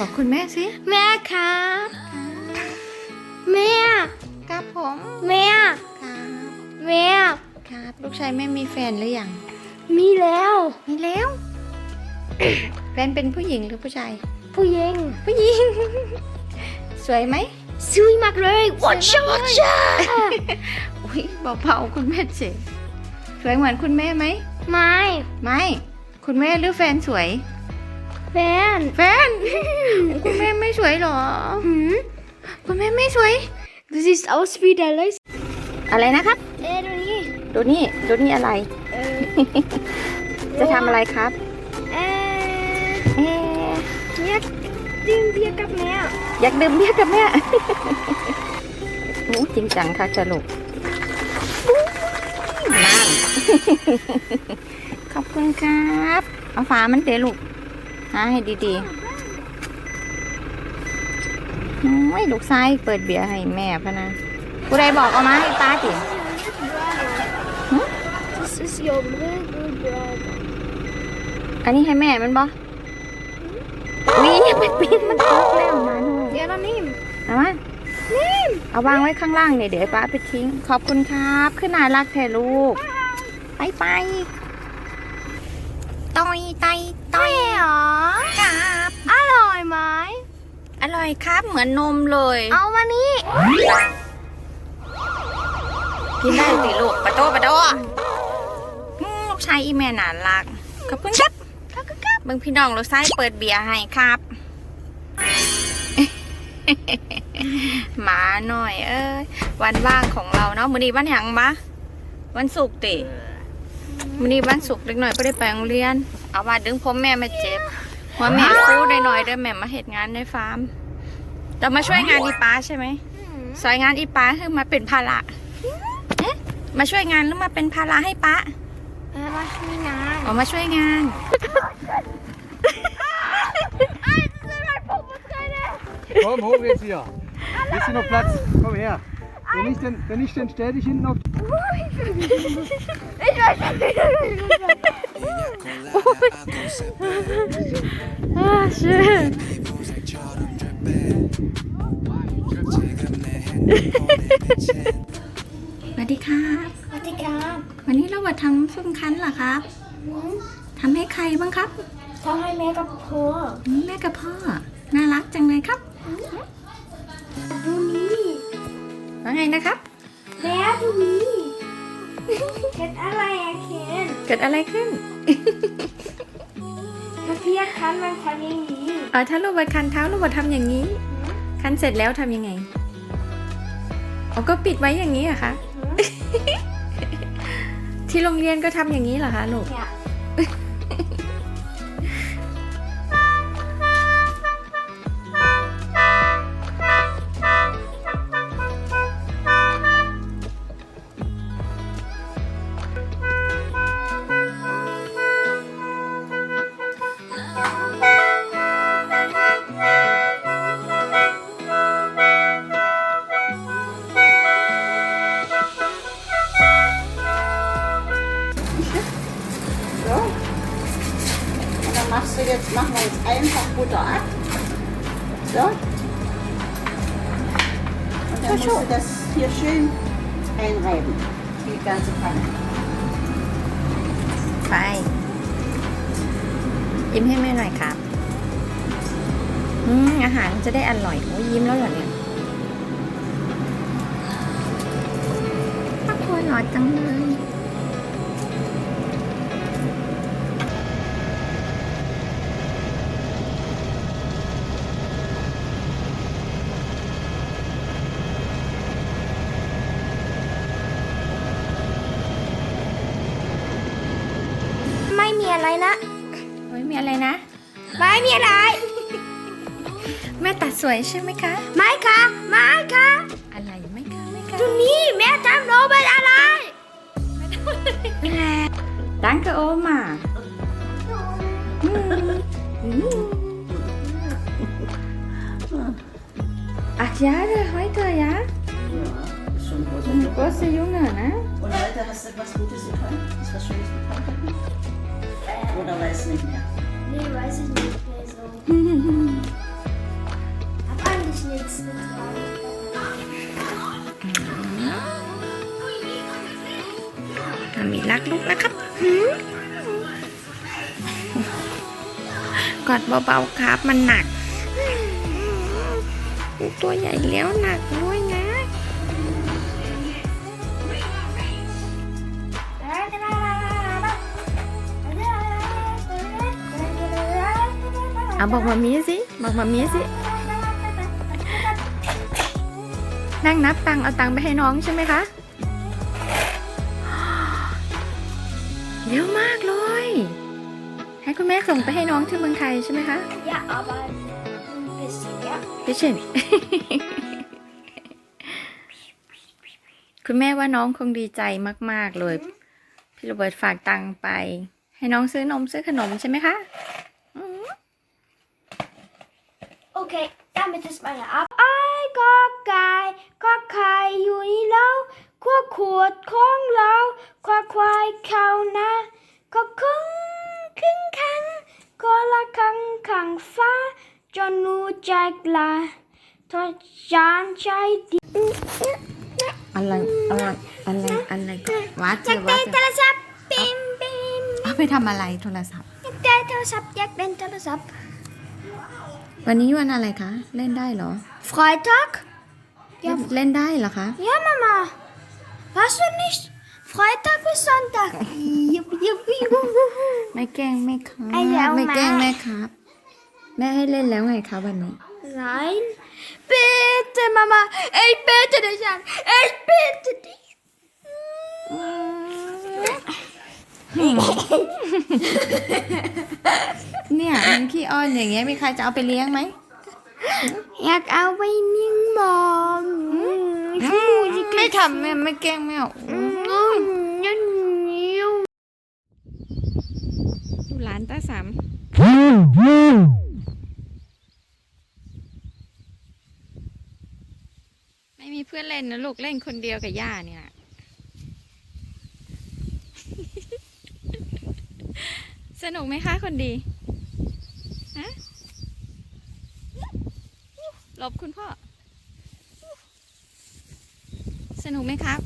บอกคุณแม่สิแม่ครับแม่ครับผมแม่ครับแม่ครับลูกชายแม่มีแฟนหรือยังมีแล้วมีแล้ว แฟนเป็นผู้หญิงหรือผู้ชาย ผู้หญิงผู้หญิง สวยไหมสวยมากเลยวัชวัชอุ้ยเบาๆคุณแม่เจ๋สวยเหมือนคุณแม่ไหมไม่ไม่ คุณแม่หรือแฟนสวย แฟน แฟน คุณแม่ไม่สวยเหรอหืมคุณแม่ไม่สวย Du siehst aus wie der Leis อะไรนะครับ เอ๊ะดูนี่ ดูนี่ ดูนี่อะไรเออจะทำอะไรครับ เอ๊ะเอ๊ะเนี่ยดื่มเบียร์กับแม่ อยากดื่มเบียร์กับแม่โอ้จริงจังค่ะจะลูกนั่นขอบคุณครับ เอาฝามันเตะลูก หาให้ดีๆโอ้ยลูกชายเปิดเบียร์ให้แม่พะนะผู้ใดบอกเอามาให้ตาจิ Das ist your little brother อันนี้ให้แม่มันบ่วิอย่าไปปีนมันตกแล้วมาหนู Ja, dann nimm เอามาเอาวางไว้ข้างล่างเนี่ยเดี๋ยวไอ้ป้าไปทิ้ง ขอบคุณครับขึ้นน่ารักแท้ลูก ไปไปต่อยไต ร่อยครับ เหมือนนมเลย เอามานี่กินได้สิลูกปะโตปะโตอืมลูกชายอีแม่น่ารัก ขอบคุณครับขอบคุณครับเบิ่งพี่น้องลูกชายเปิดเบียร์ให้ครับ หมาหน่อย เอ้ยวันว่างของเราเนาะมื้อนี้วันหยังมะวันศุกร์ติมื้อนี้วันศุกร์เล็กหน่อยบ่ได้ไปโรงเรียน เอาว่าดึงผมแม่มาเจ็บ หัวแม่ฟูได้หน่อยเด้อแม่มาเฮ็ดงานในฟาร์มเรามาช่วยงานอีป้าใช่ไหมสอยงานอีป้าคือมาเป็นภาระเอ๊ะมาช่วยงานหรือมาเป็นภาระให้ป้าเออมาช่วยงานออกมาช่วยงาน Komm hoch jetzt hier. Ist hier noch Platz? Komm her. Wenn nicht, dann, wenn nicht, dann stell dich hinten auf. Ah, schön. ส วัสดีครับสวัสดีครับวันนี้เรามาทำส้มคั้นเหรอครับทำให้ใครบ้างครับทำให้แม่กับพ่อแม่กับพ่อ น่ารักจังเลยครับ ดูนี่ว่าไงนะครับแม่ดูนี่เกิดอะไรอะเคน เกิดอะไรขึ้น เพียคันมันทำอย่างนี้เออถ้าลูกบดคันเท้าลูกบดทำอย่างนี้ คันเสร็จแล้วทำยังไงอ๋อก็ปิดไว้อย่างนี้เหรอะคะ ที่โรงเรียนก็ทำอย่างนี้เหรอคะลูก เนี่ย du jetzt, machen wir jetzt einfach Butter ab. So. Und dann musst du das hier schön einreiben. Die ganze Pfanne. ไปยิ้มให้แม่หน่อยครับ อืม อาหารจะได้อร่อยโอ้ยยิ้มแล้วเหรอเนี่ยป้าครัวหล่อจังเลย ไม่มี อะไรนะโอ้ยมีอะไรนะ ไม่มีอะไร แม่ตัดสวยใช่ไหมคะ ไม่ค่ะ ไม่ค่ะ อะไรไม่คะไม่คะดูนี่แม่ทำโรเป็นอะไร Danke Oma อืมอืม Ach ja, der heute, ja? Ja, ist schon groß. Ein großer Junge, ne? Und heute hast du was Gutes getan? Ist was Schönes getan? Oder weiß nicht mehr? Nee, weiß ich nicht mehr so. Hab eigentlich nichts getragen. มีรักลูกนะครับกอดเบาๆครับ มันหนัก ตัวใหญ่แล้วหนักด้วย เอาบอกมามีสิบอกมามีสิ นั่งนับตังค์เอาตังค์ไปให้น้องใช่ไหมคะเยอะมากเลย ให้คุณแม่ส่งไปให้น้องที่เมืองไทยใช่ไหมคะ Ja, aber ein bisschen, ja. พี่เช่นคุณแม่ว่าน้องคงดีใจมาก ๆ เลย พี่โรเบิร์ตฝากตังค์ไป ให้น้องซื้อนมซื้อขนมใช่ไหมคะ Okay, damit ist meine Ab. Ei, Gokkai, Gokkai, Juni Lau, Kur Kurt, Kong Lau, Kwa Kwai, Kau Na, Kok Kung, King Kang, Kola Kang, Kang Fa, John Nu Jack La, To Jan Chai Di. อะไรอะไรอะไรอะไรก็วัดเจอ Jak วัด den เจอ Telesap, Bim Bim. เอาไปทำอะไรโทรศัพท์ Jak den Telesap, Jak den Telesap. วันนี้วันอะไรคะ เล่นได้เหรอ Freitag? เล่นเล่นได้เหรอคะ Ja, Mama. Weißt du nicht? Freitag bis Sonntag. Jupp, jupp, jupp. ไม่แกล้งแม่ครับไอ้แล้วไม่แกล้งแม่แม่ครับ แม่ให้เล่นแล้วไงคะวันนี้ Nein. Bitte, Mama. Ich bitte dich an. Ich bitte dich. เนี่ยมันขี้อ้อนอย่างเงี้ยมีใครจะเอาไปเลี้ยงไหมอยากเอาไปนิ่งมองไม่ทำแม่ไม่แกล้งแม่เอาดูหลานตาสามไม่มีเพื่อนเล่นนะลูกเล่นคนเดียวกับย่าเนี่ยสนุกไหมคะคนดี หลบคุณพ่อ สนุกไหมครับ